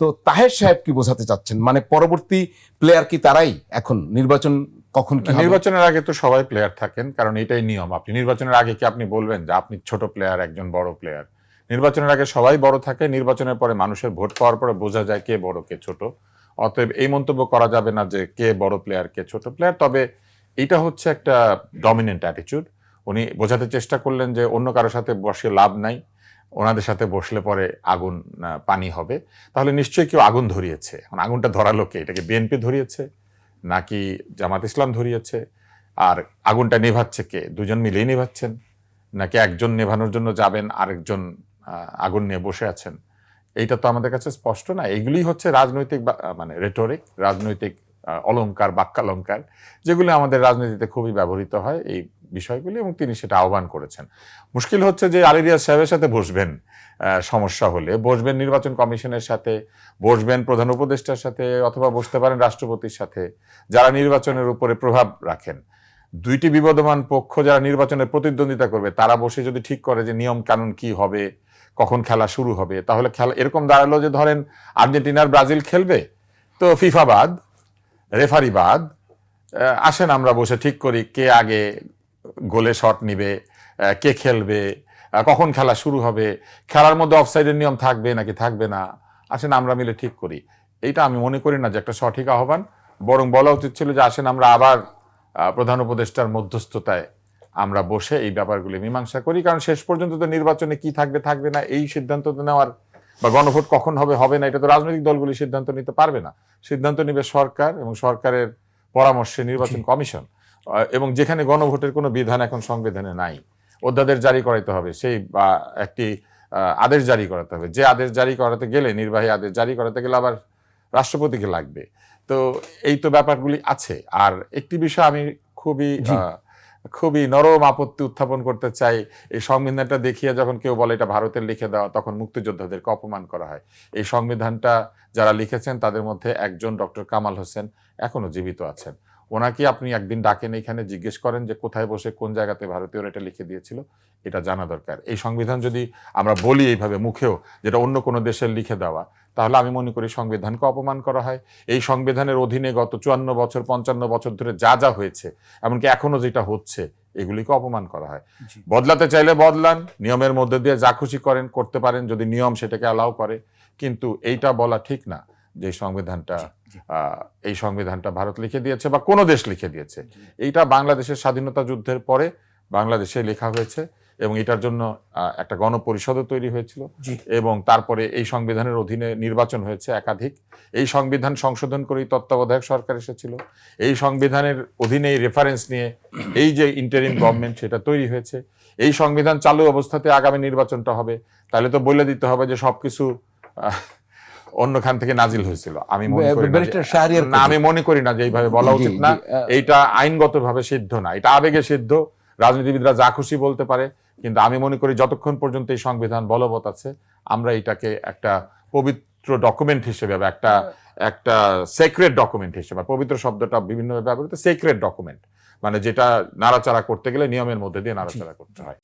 তো তাহের সাহেব কি বোঝাতে চাচ্ছেন? মানে পরবর্তী প্লেয়ার কি তারাই? এখন নির্বাচন কখন নির্বাচনের আগে তো সবাই প্লেয়ার থাকেন, কারণ এটাই নিয়ম। আপনি নির্বাচনের আগে কি আপনি বলবেন যে আপনি ছোট প্লেয়ার একজন বড় প্লেয়ার নির্বাচনের আগে সবাই বড় থাকে, নির্বাচনের পরে মানুষের ভোট পাওয়ার পরে বোঝা যায় কে বড়, কে ছোট। অতএব এই মন্তব্য করা যাবে না যে কে বড় প্লেয়ার কে ছোট প্লেয়ার তবে এটা হচ্ছে একটা ডমিনেন্ট অ্যাটিটিউড উনি বোঝাতে চেষ্টা করলেন যে অন্য কারোর সাথে বসে লাভ নাই। ওনাদের সাথে বসলে পরে আগুন পানি হবে। তাহলে নিশ্চয়ই কেউ আগুন ধরিয়েছে। এখন আগুনটা ধরালো কে? এটাকে বিএনপি ধরিয়েছে নাকি জামাত ইসলাম ধরিয়েছে আর আগুনটা নেভাচ্ছে কে? দুজন মিলেই নেভাচ্ছেন নাকি একজন নেভানোর জন্য যাবেন আরেকজন আগুন নিয়ে বসে আছেন? এইটা তো আমাদের কাছে স্পষ্ট না। এগুলি হচ্ছে রাজনৈতিক মানে রেটরিক রাজনৈতিক আহ, অলংকার বাক্যালঙ্কার যেগুলি আমাদের রাজনীতিতে খুবই ব্যবহৃত হয়। এই বিষয়গুলি এবং তিনি সেটা আহ্বান করেছেন। মুশকিল হচ্ছে যে আলিরিয়াজ সাহেবের সাথে বসবেন সমস্যা হলে। বসবেন নির্বাচন কমিশনের সাথে বসবেন প্রধান উপদেষ্টার সাথে অথবা বসতে পারেন রাষ্ট্রপতির সাথে যারা নির্বাচনের উপরে প্রভাব রাখেন। দুইটি বিবদমান পক্ষ যারা নির্বাচনে প্রতিদ্বন্দ্বিতা করবে তারা বসে যদি ঠিক করে যে নিয়ম কানুন কি হবে কখন খেলা শুরু হবে তাহলে খেলা এরকম দাঁড়াল যে ধরেন আর্জেন্টিনার ব্রাজিল খেলবে তো ফিফা বাদ রেফারি বাদ আহ, আসেন আমরা বসে ঠিক করি কে আগে গোলে শট নিবে কে খেলবে কখন খেলা শুরু হবে খেলার মধ্যে অফসাইডের নিয়ম থাকবে নাকি থাকবে না আসেন আমরা মিলে ঠিক করি। এইটা আমি মনে করি না যে একটা সঠিক আহ্বান বরং বলা উচিত ছিল যে আসেন আমরা আবার প্রধান উপদেষ্টার মধ্যস্থতায় আমরা বসে এই ব্যাপারগুলি মীমাংসা করি কারণ শেষ পর্যন্ত তো নির্বাচনে কি থাকবে থাকবে না এই সিদ্ধান্ত তো নেওয়ার বা গণভোট কখন হবে হবে না এটা তো রাজনৈতিক দলগুলি সিদ্ধান্ত নিতে পারবে না। সিদ্ধান্ত নিবে সরকার এবং সরকারের পরামর্শে নির্বাচন কমিশন। এবং যেখানে গণভোটের কোনো বিধান এখন সংবিধানে নাই অধ্যাদেশ জারি করাইতে হবে সেই বা একটি আদেশ জারি করাতে হবে। যে আদেশ জারি করাতে গেলে নির্বাহী আদেশ জারি করাতে গেলে আবার রাষ্ট্রপতিকে লাগবে। তো এই তো ব্যাপারগুলি আছে। আর একটি বিষয় আমি খুবই খুবই নরম আপত্তি উত্থাপন করতে চাই। এই সংবিধানটা দেখিয়ে যখন কেউ বলে এটা ভারতের লিখে দেওয়া তখন মুক্তিযোদ্ধাদেরকে অপমান করা হয়। এই সংবিধানটা যারা লিখেছেন তাদের মধ্যে একজন ডক্টর কামাল হোসেন এখনও জীবিত আছেন। ওনাকে আপনি একদিন ডাকেন এখানে জিজ্ঞেস করেন যে কোথায় বসে কোন জায়গাতে ভারতীয়রা এটা লিখে দিয়েছিল এটা জানা দরকার। এই সংবিধান যদি আমরা বলি এইভাবে মুখেও যেটা অন্য কোনো দেশের লিখে দেওয়া তাহলে আমি মনে করি সংবিধানকে অপমান করা হয়। এই সংবিধানের অধীনে গত চুয়ান্ন বছর পঞ্চান্ন বছর ধরে যা যা হয়েছে এমনকি এখনও যেটা হচ্ছে এগুলিকে অপমান করা হয়। বদলাতে চাইলে বদলান নিয়মের মধ্যে দিয়ে যা খুশি করেন করতে পারেন যদি নিয়ম সেটাকে অ্যালাউ করে। কিন্তু এইটা বলা ঠিক না। যে সংবিধানটা এই সংবিধানটা ভারত লিখে দিয়েছে বা কোনো দেশ লিখে দিয়েছে। এইটা বাংলাদেশের স্বাধীনতা যুদ্ধের পরে বাংলাদেশে লেখা হয়েছে এবং এটার জন্য একটা গণপরিষদও তৈরি হয়েছিল এবং তারপরে এই সংবিধানের অধীনে নির্বাচন হয়েছে একাধিক। এই সংবিধান সংশোধন করেই তত্ত্বাবধায়ক সরকার এসেছিল। এই সংবিধানের অধীনে রেফারেন্স নিয়ে এই যে ইন্টারিম গভর্নমেন্ট সেটা তৈরি হয়েছে। এই সংবিধান চালু অবস্থাতে আগামী নির্বাচনটা হবে। তাহলে তো বলে দিতে হবে যে সবকিছু অন্যখান থেকে নাজিল হয়েছিল। আমি মনে করি না আমি মনে করি না যে এইভাবে বলা উচিত না। এইটা আইনগতভাবে সিদ্ধ না। এটা আবেগে সিদ্ধ। রাজনীতিবিদরা যা খুশি বলতে পারে কিন্তু আমি মনে করি যতক্ষণ পর্যন্ত এই সংবিধান বলবৎ আছে আমরা এটাকে একটা পবিত্র ডকুমেন্ট হিসেবে বা একটা একটা সেক্রেট ডকুমেন্ট হিসেবে পবিত্র শব্দটা বিভিন্নভাবে ব্যবহৃত সেক্রেট ডকুমেন্ট মানে যেটা নাড়াচাড়া করতে গেলে নিয়মের মধ্যে দিয়ে নাড়াচাড়া করতে হয়।